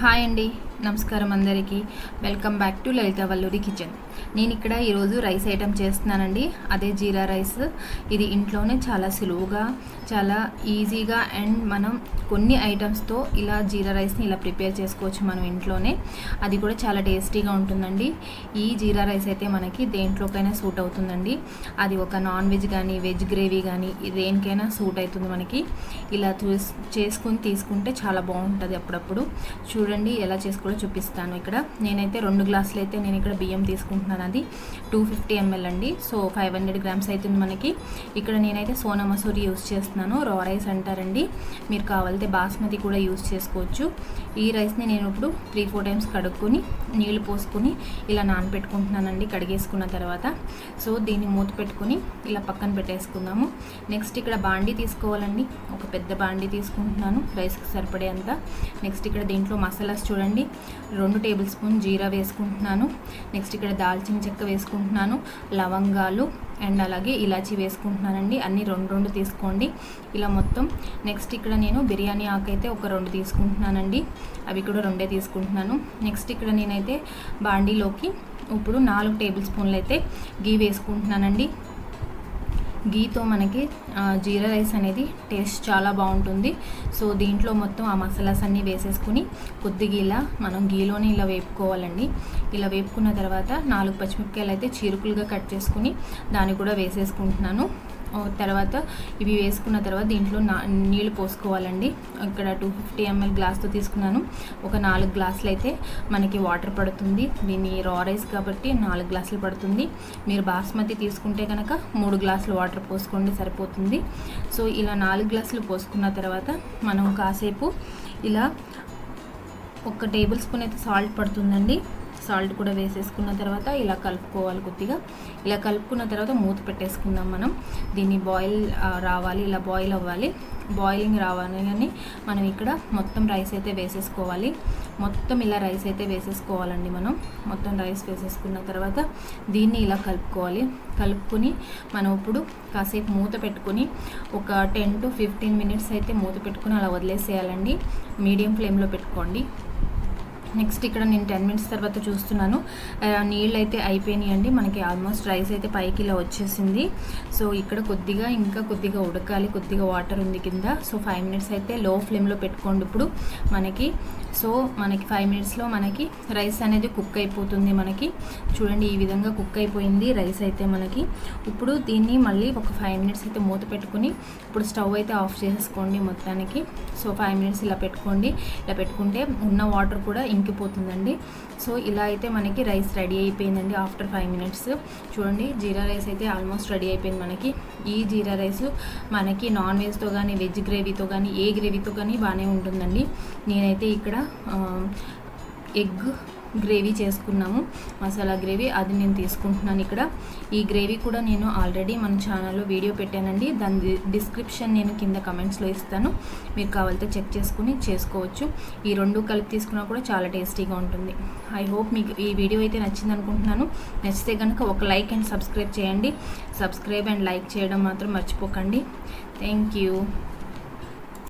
Hi అండి. నమస్కారం అందరికీ. Welcome back to Lalitha Valluri kitchen నేను ఇక్కడ ఈరోజు రైస్ ఐటెం చేస్తున్నానండి. అదే జీరా రైస్. ఇది ఇంట్లోనే చాలా సులువుగా చాలా ఈజీగా అండ్ మనం కొన్ని ఐటమ్స్తో ఇలా జీరా రైస్ని ఇలా ప్రిపేర్ చేసుకోవచ్చు మనం ఇంట్లోనే. అది కూడా చాలా టేస్టీగా ఉంటుందండి. ఈ జీరా రైస్ అయితే మనకి దేంట్లోకైనా సూట్ అవుతుందండి. అది ఒక నాన్ వెజ్ కానీ వెజ్ గ్రేవీ కానీ దేనికైనా సూట్ అవుతుంది మనకి. ఇలా చూ చేసుకుని తీసుకుంటే చాలా బాగుంటుంది అప్పుడప్పుడు. చూడండి ఎలా కూడా చూపిస్తాను ఇక్కడ. నేనైతే రెండు గ్లాసులు అయితే నేను ఇక్కడ బియ్యం తీసుకుంటున్నాను అది. టూ ఫిఫ్టీ ఎంఎల్ అండి. సో ఫైవ్ హండ్రెడ్ గ్రామ్స్ అవుతుంది మనకి. ఇక్కడ నేనైతే సోనా మసూరి యూస్ చేస్తున్నాను. రా రైస్ అంటారండి. మీరు కావాలితే బాస్మతి కూడా యూస్ చేసుకోవచ్చు. ఈ రైస్ని నేను ఇప్పుడు త్రీ ఫోర్ టైమ్స్ కడుక్కొని నీళ్ళు పోసుకొని ఇలా నానబెట్టుకుంటున్నానండి కడిగేసుకున్న తర్వాత. సో దీన్ని మూత పెట్టుకొని ఇలా పక్కన పెట్టేసుకుందాము. నెక్స్ట్ ఇక్కడ బాండీ తీసుకోవాలండి. ఒక పెద్ద బాండీ తీసుకుంటున్నాను రైస్కి సరిపడే అంత నెక్స్ట్ ఇక్కడ దీంట్లో మసాలాస్ చూడండి. రెండు టేబుల్ స్పూన్ జీరా వేసుకుంటున్నాను. నెక్స్ట్ ఇక్కడ దాల్చిన చెక్క వేసుకుంటున్నాను. లవంగాలు అండ్ అలాగే ఇలాచీ వేసుకుంటున్నానండి. అన్నీ రెండు రెండు తీసుకోండి. ఇలా మొత్తం నెక్స్ట్ ఇక్కడ నేను బిర్యానీ ఆకు అయితే ఒక రెండు తీసుకుంటున్నానండి. అవి కూడా రెండే తీసుకుంటున్నాను. నెక్స్ట్ ఇక్కడ నేనైతే బాండీలోకి ఇప్పుడు నాలుగు టేబుల్ స్పూన్లు అయితే గీ వేసుకుంటున్నానండి. గీతో మనకి జీరా రైస్ అనేది టేస్ట్ చాలా బాగుంటుంది. సో దీంట్లో మొత్తం ఆ మసాలాస్ అన్నీ వేసేసుకుని కొద్దిగా ఇలా మనం గీలోనే ఇలా వేపుకోవాలండి. ఇలా వేపుకున్న తర్వాత నాలుగు పచ్చిమిరపకాయలు అయితే చీరుకులుగా కట్ చేసుకుని దాన్ని కూడా వేసేసుకుంటున్నాను. తర్వాత ఇవి వేసుకున్న తర్వాత దీంట్లో నా నీళ్ళు పోసుకోవాలండి. ఇక్కడ టూ ఫిఫ్టీ ఎంఎల్ గ్లాస్తో తీసుకున్నాను. ఒక నాలుగు గ్లాసులు అయితే మనకి వాటర్ పడుతుంది. దీన్ని రా రైస్ కాబట్టి నాలుగు గ్లాసులు పడుతుంది. మీరు బాస్మతి తీసుకుంటే కనుక మూడు గ్లాసులు వాటర్ పోసుకోండి సరిపోతుంది. సో ఇలా నాలుగు గ్లాసులు పోసుకున్న తర్వాత మనం కాసేపు ఇలా ఒక టేబుల్ స్పూన్ అయితే సాల్ట్ పడుతుందండి. సాల్ట్ కూడా వేసేసుకున్న తర్వాత ఇలా కలుపుకోవాలి కొద్దిగా. ఇలా కలుపుకున్న తర్వాత మూత పెట్టేసుకుందాం మనం. దీన్ని బాయిల్ రావాలి ఇలా బాయిల్ అవ్వాలి. బాయిలింగ్ రావాలని మనం ఇక్కడ మొత్తం రైస్ అయితే వేసేసుకోవాలి. మొత్తం ఇలా రైస్ అయితే వేసేసుకోవాలండి మనం. మొత్తం రైస్ వేసేసుకున్న తర్వాత దీన్ని ఇలా కలుపుకోవాలి. కలుపుకొని మనం ఇప్పుడు కాసేపు మూత పెట్టుకొని ఒక టెన్ టు ఫిఫ్టీన్ మినిట్స్ అయితే మూత పెట్టుకుని అలా వదిలేసేయాలండి. మీడియం ఫ్లేమ్లో పెట్టుకోండి. నెక్స్ట్ ఇక్కడ నేను టెన్ మినిట్స్ తర్వాత చూస్తున్నాను. ఆ, నీళ్ళు అయితే అయిపోయినాయండి. మనకి ఆల్మోస్ట్ రైస్ అయితే పైకి ఇలా వచ్చేసింది. సో ఇక్కడ కొద్దిగా ఇంకా కొద్దిగా ఉడకాలి కొద్దిగా వాటర్ ఉంది కింద. సో ఫైవ్ మినిట్స్ అయితే లో ఫ్లేమ్లో పెట్టుకోండి ఇప్పుడు మనకి. సో మనకి ఫైవ్ మినిట్స్లో మనకి రైస్ అనేది కుక్ అయిపోతుంది మనకి. చూడండి ఈ విధంగా కుక్ అయిపోయింది రైస్ అయితే మనకి. ఇప్పుడు దీన్ని మళ్ళీ ఒక ఫైవ్ మినిట్స్ అయితే మూత పెట్టుకుని ఇప్పుడు స్టవ్ అయితే ఆఫ్ చేసేసుకోండి మొత్తానికి. సో ఫైవ్ మినిట్స్ ఇలా పెట్టుకోండి. ఇలా పెట్టుకుంటే ఉన్న వాటర్ కూడా ఇంకిపోతుందండి సో ఇలా అయితే మనకి రైస్ రెడీ అయిపోయిందండి ఆఫ్టర్ ఫైవ్ మినిట్స్. చూడండి జీరా రైస్ అయితే ఆల్మోస్ట్ రెడీ అయిపోయింది మనకి. ఈ జీరా రైస్ మనకి నాన్ వెజ్తో కానీ వెజ్ గ్రేవీతో కానీ ఏ గ్రేవీతో కానీ బాగానే ఉంటుందండి. నేనైతే ఇక్కడ ఎగ్ గ్రేవీ చేసుకున్నాము. మసాలా గ్రేవీ అది నేను తీసుకుంటున్నాను ఇక్కడ. ఈ గ్రేవీ కూడా నేను ఆల్రెడీ మన ఛానల్లో వీడియో పెట్టానండి. దాని డిస్క్రిప్షన్ నేను కింద కమెంట్స్లో ఇస్తాను. మీరు కావాలితే చెక్ చేసుకుని చేసుకోవచ్చు. ఈ రెండు కలిపి తీసుకున్నా కూడా చాలా టేస్టీగా ఉంటుంది. ఐ హోప్ మీకు ఈ వీడియో అయితే నచ్చింది అనుకుంటున్నాను. నచ్చితే కనుక ఒక లైక్ అండ్ సబ్స్క్రైబ్ చేయండి. సబ్స్క్రైబ్ అండ్ లైక్ చేయడం మాత్రం మర్చిపోకండి. Thank you.